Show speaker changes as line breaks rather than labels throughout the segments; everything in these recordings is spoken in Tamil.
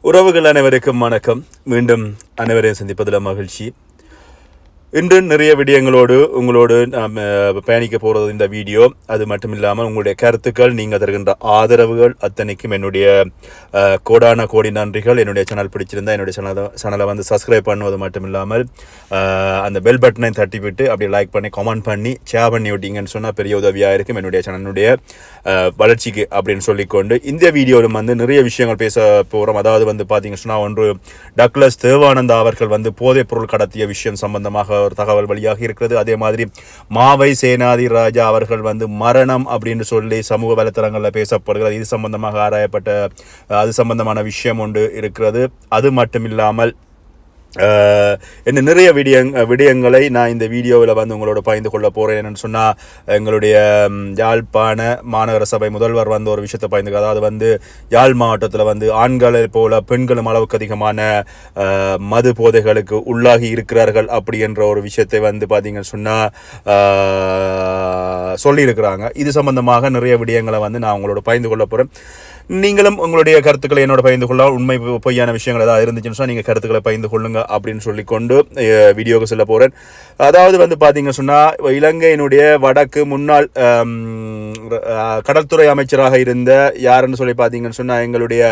உறவுகள் அனைவருக்கும் வணக்கம். மீண்டும் அனைவரையும் சந்திப்பதில் மகிழ்ச்சி. இன்று நிறைய விடயங்களோடு உங்களோடு நாம் பயணிக்க போகிறது இந்த வீடியோ. அது மட்டும் இல்லாமல் உங்களுடைய கருத்துக்கள் நீங்கள் தருகின்ற ஆதரவுகள் அத்தனைக்கும் என்னுடைய கோடான கோடி நன்றிகள். என்னுடைய சேனல் பிடிச்சிருந்தா என்னுடைய சேனலை சேனலை வந்து சப்ஸ்கிரைப் பண்ணுவது மட்டும் இல்லாமல் அந்த பெல் பட்டனை தட்டி விட்டு அப்படியே லைக் பண்ணி கமெண்ட் பண்ணி ஷேர் பண்ணி விட்டீங்கன்னு சொன்னால் பெரிய உதவியாக இருக்கும். என்னுடைய சேனலுடைய வளர்ச்சிக்கு அப்படின்னு சொல்லிக்கொண்டு இந்த வீடியோவில் வந்து நிறைய விஷயங்கள் பேச போகிறோம் அதாவது வந்து பார்த்தீங்கன்னு சொன்னால் ஒன்று டக்ளஸ் தேவானந்தா அவர்கள் வந்து போதைப் பொருள் கடத்திய விஷயம் சம்பந்தமாக ஒரு தகவல் வழியாக இருக்கிறது. அதே மாதிரி மாவை சேனாதி ராஜா அவர்கள் வந்து மரணம் அப்படின்னு சொல்லி சமூக வலைத்தளங்களில் பேசப்படுகிறது. இது சம்பந்தமாக ஆராயப்பட்ட அது சம்பந்தமான விஷயம் ஒன்று இருக்கிறது. அது மட்டும் இல்லாமல் என்ன நிறைய விடிய விடயங்களை நான் இந்த வீடியோவில் வந்து உங்களோட பகிர்ந்து கொள்ள போகிறேன் என்னென்னு சொன்னால் எங்களுடைய யாழ்ப்பாண மாநகர சபை முதல்வர் வந்து ஒரு விஷயத்தை பகிர்ந்து அதாவது வந்து யாழ் மாவட்டத்தில் வந்து ஆண்களை போல பெண்களும் அளவுக்கு அதிகமான மது போதைகளுக்கு உள்ளாகி இருக்கிறார்கள் அப்படி என்ற ஒரு விஷயத்தை வந்து பார்த்தீங்கன்னு சொன்னால் சொல்லியிருக்கிறாங்க. இது சம்பந்தமாக நிறைய விடயங்களை வந்து நான் உங்களோட பகிர்ந்து கொள்ள போகிறேன் நீங்களும் உங்களுடைய கருத்துக்களை என்னோட பகிர்ந்து கொள்ள உண்மை பொய்யான விஷயங்கள் ஏதாவது இருந்துச்சுன்னு நீங்கள் கருத்துக்களை பகிர்ந்து கொள்ளுங்க அப்படின்னு சொல்லிக்கொண்டு வீடியோவுக்கு சொல்ல போகிறேன் அதாவது வந்து பார்த்தீங்க சொன்னால் இலங்கையினுடைய வடக்கு முன்னாள் கடற்துறை கடல்துறை அமைச்சராக இருந்த யாருன்னு சொல்லி பார்த்தீங்கன்னு சொன்னால் எங்களுடைய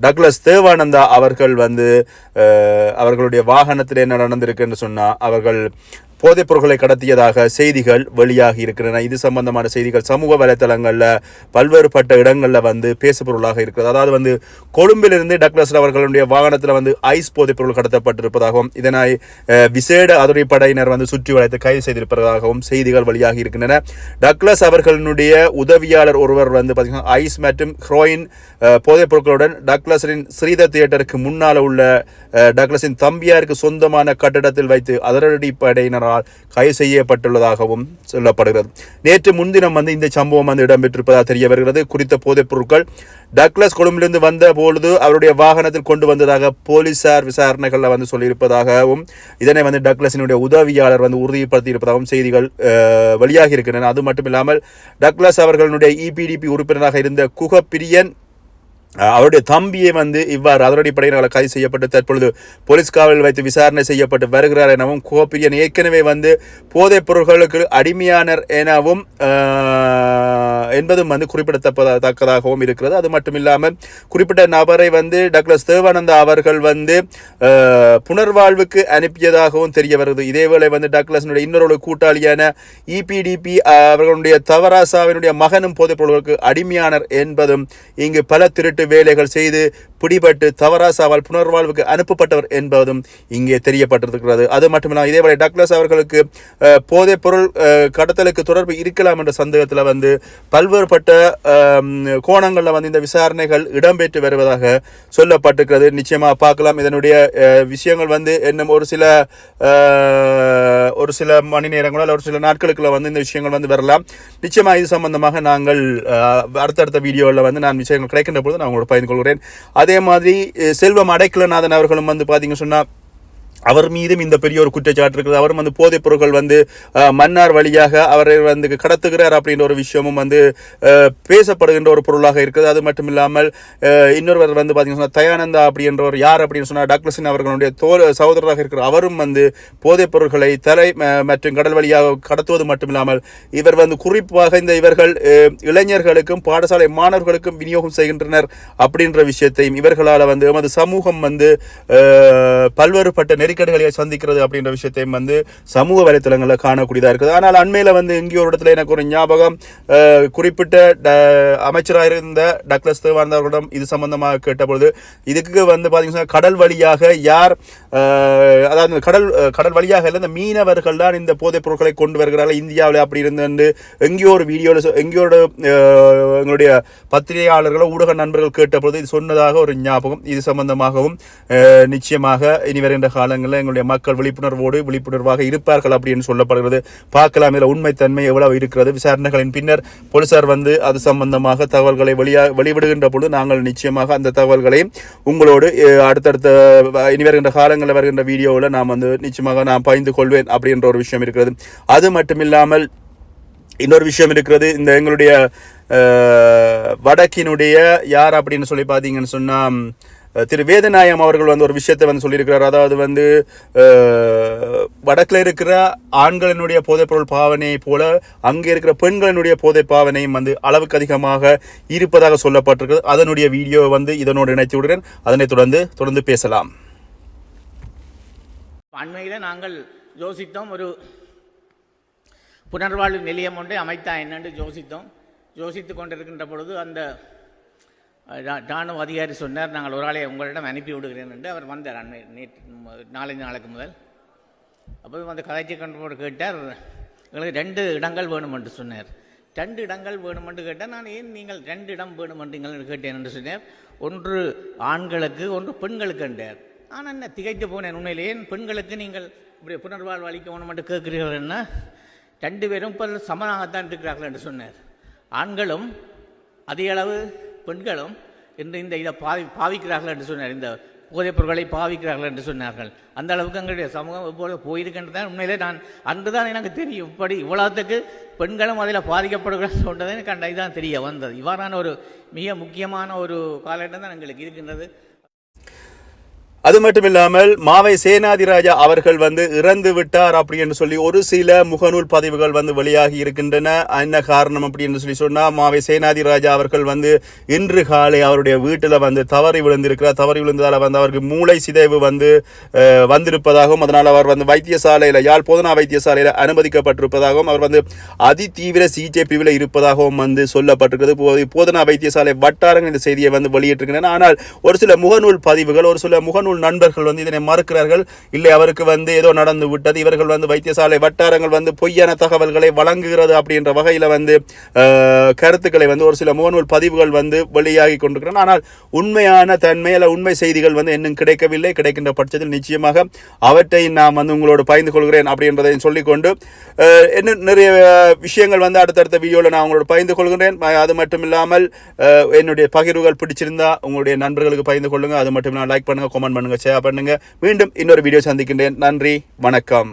டக்ளஸ் தேவானந்தா அவர்கள் வந்து அவர்களுடைய வாகனத்தில் என்ன நடந்திருக்குன்னு சொன்னால் அவர்கள் போதைப் பொருட்களை கடத்தியதாக செய்திகள் வெளியாகி இருக்கின்றன. இது சம்பந்தமான செய்திகள் சமூக வலைத்தளங்களில் பல்வேறுபட்ட இடங்களில் வந்து பேசுபொருளாக இருக்கிறது. அதாவது வந்து கொழும்பிலிருந்து டக்ளஸ் அவர்களுடைய வாகனத்தில் வந்து ஐஸ் போதைப் பொருள் கடத்தப்பட்டிருப்பதாகவும் இதனை விசேட அதிரடி படையினர் வந்து சுற்றி வளைத்து கைது செய்திருப்பதாகவும் செய்திகள் வெளியாகி இருக்கின்றன. டக்ளஸ் அவர்களுடைய உதவியாளர் ஒருவர் வந்து பார்த்தீங்கன்னா ஐஸ் மற்றும் ஹ்ரோயின் போதைப் பொருட்களுடன் டக்ளஸரின் ஸ்ரீதர் தியேட்டருக்கு முன்னால் உள்ள டக்ளஸின் தம்பியாருக்கு சொந்தமான கட்டிடத்தில் வைத்து அதிரடி படையினரால் கைது செய்யப்பட்டுள்ளதாகவும் சொல்லப்படுகிறது. நேற்று முன்தினம் வந்து இந்த சம்பவம் வந்து இடம்பெற்றிருப்பதாக தெரிய வருகிறது குறித்த போதைப் பொருட்கள் டக்ளஸ் கொழும்பிலிருந்து வந்த பொழுது அவருடைய வாகனத்தில் கொண்டு வந்ததாக போலீசார் விசாரணைகளில் வந்து சொல்லியிருப்பதாகவும் இதனை வந்து டக்ளஸினுடைய உதவியாளர் வந்து உறுதிப்படுத்தி இருப்பதாகவும் செய்திகள் வெளியாகி இருக்கின்றன. அது மட்டும் இல்லாமல் டக்ளஸ் அவர்களுடைய இபிடிபி உறுப்பினராக இருந்த குகப்பிரியன் அவருடைய தம்பியை வந்து இவ்வாறு அதிரடிப்படையினால் கைது செய்யப்பட்டு தற்பொழுது போலீஸ் காவலில் வைத்து விசாரணை செய்யப்பட்டு வருகிறார் எனவும் கோபிரியன் ஏற்கனவே வந்து போதைப் பொருட்களுக்கு அடிமையானர் எனவும் என்பதும் வந்து குறிப்பிடத்தக்கதாகவும் இருக்கிறது. அது மட்டும் இல்லாமல் குறிப்பிட்ட நபரை வந்து டக்ளஸ் தேவானந்தா அவர்கள் வந்து புனர்வாழ்வுக்கு அனுப்பியதாகவும் தெரிய வருது. இதேவேளை வந்து டக்ளஸினுடைய இன்னொரு கூட்டாளியான இபிடிபி அவர்களுடைய தவராசாவினுடைய மகனும் போதைப் பொருட்களுக்கு அடிமையானர் என்பதும் இங்கு பல திருட்டு வேலைகள் செய்து பிடிபட்டு தவராசாவால் புனர்வாழ்வுக்கு அனுப்பப்பட்டவர் என்பதும் இங்கே தெரியப்பட்டிருக்கிறது. அது மட்டுமில்லாமல் இதேபோல டக்ளஸ் அவர்களுக்கு போதைப் பொருள் கடத்தலுக்கு தொடர்பு இருக்கலாம் என்ற சந்தேகத்தில் வந்து பல்வேறுபட்ட கோணங்களில் வந்து இந்த விசாரணைகள் இடம்பெற்று வருவதாக சொல்லப்பட்டிருக்கிறது. நிச்சயமாக பார்க்கலாம். இதனுடைய விஷயங்கள் வந்து இன்னும் ஒரு சில ஒரு சில மணி நேரங்களோ ஒரு சில நாட்களுக்குள்ள வந்து இந்த விஷயங்கள் வந்து வரலாம். நிச்சயமாக இது சம்பந்தமாக நாங்கள் அடுத்தடுத்த வீடியோவில் வந்து நான் விஷயங்கள் கிடைக்கின்ற பொழுது நான் அவங்களோட பகிர்ந்து கொள்கிறேன். அதே மாதிரி செல்வம் அடைக்கலநாதன் அவர்களும் வந்து பார்த்தீங்கன்னு சொன்னால் அவர் மீதும் இந்த பெரிய ஒரு குற்றச்சாட்டு இருக்குது. அவரும் வந்து போதைப் பொருட்கள் வந்து மன்னார் வழியாக அவரை வந்து கடத்துகிறார் அப்படின்ற ஒரு விஷயமும் வந்து பேசப்படுகின்ற ஒரு பொருளாக இருக்குது. அது மட்டும் இல்லாமல் இன்னொருவர் வந்து பார்த்தீங்கன்னா தயானந்தா அப்படின்ற ஒரு யார் அப்படின்னு சொன்னால் டாக்டர் சின் அவர்களுடைய தோல் சகோதரராக இருக்கிற அவரும் வந்து போதைப் பொருட்களை தலை மற்றும் கடல் வழியாக கடத்துவது மட்டும் இல்லாமல் இவர் வந்து குறிப்பாக இந்த இவர்கள் இளைஞர்களுக்கும் பாடசாலை மாணவர்களுக்கும் விநியோகம் செய்கின்றனர் அப்படின்ற விஷயத்தையும் இவர்களால் வந்து எமது சமூகம் வந்து பல்வேறுபட்ட நெறி நெருக்கடிகளை சந்திக்கிறது அப்படின்ற விஷயத்தையும் வந்து சமூக வலைத்தளங்களில் காணக்கூடியதாக இருக்குது. ஆனால் அண்மையில் வந்து எங்கேயோ ஒரு இடத்துல எனக்கு ஒரு ஞாபகம் குறிப்பிட்ட ட- அமைச்சராக இருந்த டக்ளஸ் தேவானந்தவர்களிடம் இது சம்பந்தமாக கேட்டபொழுது இதுக்கு வந்து பார்த்தீங்கன்னா கடல் வழியாக யார் அதாவது கடல் கடல் வழியாக இல்லை இந்த மீனவர்கள் தான் இந்த போதைப் பொருட்களை கொண்டு வருகிறார்கள் இந்தியாவில் அப்படி இருந்து எங்கேயோ ஒரு வீடியோவில் எங்கேயோ ஒரு, எங்களுடைய பத்திரிகையாளர்களோ ஊடக நண்பர்கள் கேட்டபொழுது இது சொன்னதாக ஒரு ஞாபகம் இது சம்பந்தமாகவும் நிச்சயமாக இனி வருகின்ற காலங்களில் எங்களுடைய மக்கள் விழிப்புணர்வோடு விழிப்புணர்வாக இருப்பார்கள் அப்படின்னு சொல்லப்படுகிறது. பார்க்கலாம் இதில் உண்மைத்தன்மை எவ்வளவு இருக்கிறது? விசாரணைகளின் பின்னர் போலீசார் வந்து அது சம்பந்தமாக தகவல்களை வெளியா வெளிவிடுகின்ற பொழுது நாங்கள் நிச்சயமாக அந்த தகவல்களை உங்களோடு அடுத்தடுத்த இனி வருகின்ற காலங்களில் வருகின்ற வீடியோவில் நாம் வந்து நிச்சயமாக நான் பகிர்ந்து கொள்வேன் அப்படின்ற ஒரு விஷயம் இருக்கிறது. அது மட்டும் இல்லாமல் இன்னொரு விஷயம் இருக்கிறது. இந்த எங்களுடைய வடக்கினுடைய யார் அப்படின்னு சொல்லி பார்த்தீங்கன்னு சொன்னால் திரு வேதநாயம் அவர்கள் வந்து ஒரு விஷயத்தை வந்து சொல்லியிருக்கிறார். அதாவது வந்து வடக்கில் இருக்கிற ஆண்களினுடைய போதைப்பொருள் பாவனையை போல அங்கே இருக்கிற பெண்களினுடைய போதை பாவனையும் வந்து அளவுக்கு அதிகமாக இருப்பதாக சொல்லப்பட்டிருக்கிறது. அதனுடைய வீடியோ வந்து இதனோடு இணைத்து விடுகிறேன். அதனைத் தொடர்ந்து தொடர்ந்து பேசலாம்.
அண்மையில் நாங்கள் யோசித்தோம் ஒரு புனர்வாழ்வு நிலையம் ஒன்றை அமைத்தா என்னென்று யோசித்தோம். யோசித்து கொண்டிருக்கின்ற பொழுது அந்த ராணுவ அதிகாரி சொன்னார் நாங்கள் ஒரு ஆளை உங்களிடம் அனுப்பி விடுகிறேன் என்று அவர் வந்தார் அண்மை நேற்று நாலஞ்சு நாளுக்கு முதல். அப்போது அந்த கதைச்சி கண்டு கேட்டார் எங்களுக்கு ரெண்டு இடங்கள் வேணும் என்று சொன்னார். ரெண்டு இடங்கள் வேணும் என்று கேட்டால் நான் ஏன் நீங்கள் ரெண்டு இடம் வேணும் என்று நீங்கள் கேட்டேன் என்று சொன்னார். ஒன்று ஆண்களுக்கு ஒன்று பெண்களுக்கு என்றார். நான் என்ன திகைத்து போனேன் உண்மையிலே? ஏன் பெண்களுக்கு நீங்கள் இப்படி புனர்வாழ்வு அளிக்க வேணும் என்று கேட்கிறீர்கள் என்ன? ரெண்டு பேரும் இப்போ சமனாகத்தான் இருக்கிறார்கள் என்று சொன்னார். ஆண்களும் அதே அளவு பெண்களும் இன்று இந்த இதை பாவி பாவிக்கிறார்கள் என்று சொன்னார். இந்த போதைப் பொருட்களை பாவிக்கிறார்கள் என்று சொன்னார்கள். அந்த அளவுக்கு எங்களுடைய சமூகம் எப்போது போயிருக்கின்றதான் உண்மையிலே நான் அன்று தான் எனக்கு தெரியும். இப்படி இவ்வளவுத்துக்கு பெண்களும் அதில் பாதிக்கப்படுகிறார்கள் சொன்னதை எனக்கு அந்த இதான் தெரிய வந்தது. இவ்வாறான ஒரு மிக முக்கியமான ஒரு காலகட்டம் தான் எங்களுக்கு இருக்கின்றது.
அது மட்டும் இல்லாமல் மாவை சேனாதிராஜா அவர்கள் வந்து இறந்து விட்டார் அப்படின்னு சொல்லி ஒரு சில முகநூல் பதிவுகள் வந்து வெளியாகி இருக்கின்றன. என்ன காரணம் அப்படின்னு சொல்லி சொன்னால் மாவை சேனாதிராஜா அவர்கள் வந்து இன்று காலை அவருடைய வீட்டில் வந்து தவறி விழுந்திருக்கிறார். தவறி விழுந்ததால் வந்து அவருக்கு மூளை சிதைவு வந்து வந்திருப்பதாகவும் அதனால் அவர் வந்து வைத்தியசாலையில் யாழ் போதனா வைத்தியசாலையில் அனுமதிக்கப்பட்டிருப்பதாகவும் அவர் வந்து அதிதீவிர சிகிச்சை பிரிவில் இருப்பதாகவும் வந்து சொல்லப்பட்டிருக்கிறது போதனா வைத்தியசாலை வட்டாரங்கள் இந்த செய்தியை வந்து வெளியிட்டிருக்கின்றன. ஆனால் ஒரு சில முகநூல் பதிவுகள் ஒரு சில முகநூல் நண்பர்கள் வந்து இதனை மறுக்கிறார்கள். இல்லை அவருக்கு வந்து ஏதோ நடந்து விட்டது. இவர்கள் வந்து வைத்தியசாலை வட்டாரங்கள் வந்து பொய்யான தகவல்களை வழங்குகிறது அப்படின்ற வகையில் வந்து கருத்துக்களை வந்து ஒரு சில முகநூல் பதிவுகள் வந்து வெளியாகி கொண்டிருக்கின்றன ஆனால் உண்மையான தன்மையில் உண்மை செய்திகள் வந்து இன்னும் கிடைக்கவில்லை. கிடைக்கின்ற பட்சத்தில் நிச்சயமாக அவற்றை நான் வந்து உங்களோடு பகிர்ந்து கொள்கிறேன் அப்படின்றதை சொல்லிக்கொண்டு அஹ், இன்னும் நிறைய விஷயங்கள் வந்து அடுத்தடுத்த வீடியோவில் நான் உங்களோட பகிர்ந்து கொள்கிறேன் அது மட்டும் இல்லாமல் என்னுடைய பகிர்வுகள் பிடிச்சிருந்தா உங்களுடைய நண்பர்களுக்கு பகிர்ந்து கொள்ளுங்க. அது மட்டும் இல்லாமல் லைக் பண்ணுங்கள் கமெண்ட் பண்ணுங்க ஷேர் பண்ணுங்க. மீண்டும் இன்னொரு வீடியோ சந்திக்கின்றேன். நன்றி வணக்கம்.